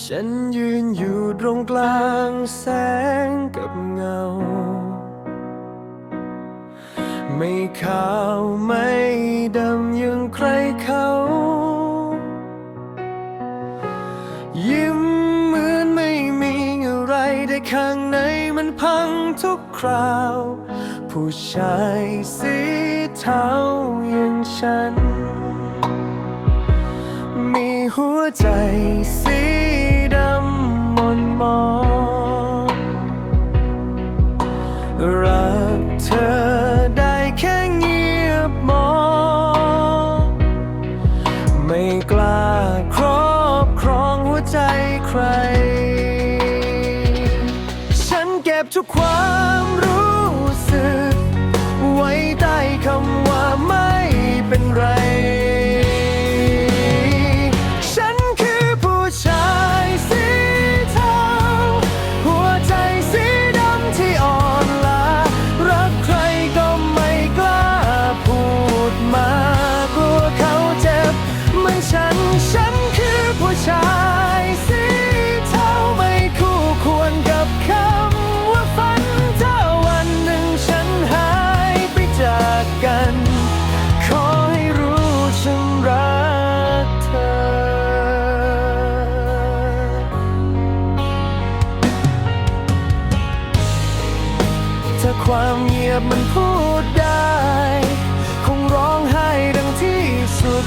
ฉันยืนอยู่ตรงกลางแสงกับเงา ไม่ขาวไม่ดำยังใครเขา ยิ้มเหมือนไม่มีอะไรแต่ข้างในมันพังทุกคราว ผู้ชายสีเทาอย่างฉัน มีหัวใจสี มอง รักเธอได้แค่เงียบมอง ไม่กล้าครอบครองหัวใจใคร ฉันเก็บทุกความรู้สึก ไว้ใต้คำว่าไม่เป็นไร ถ้าความเงียบมันพูดได้ คงร้องไห้ดังที่สุด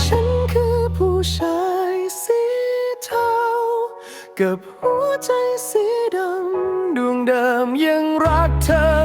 ฉันคือผู้ชายสีเทากับหัวใจสีดำดวงเดิมยังรักเธอ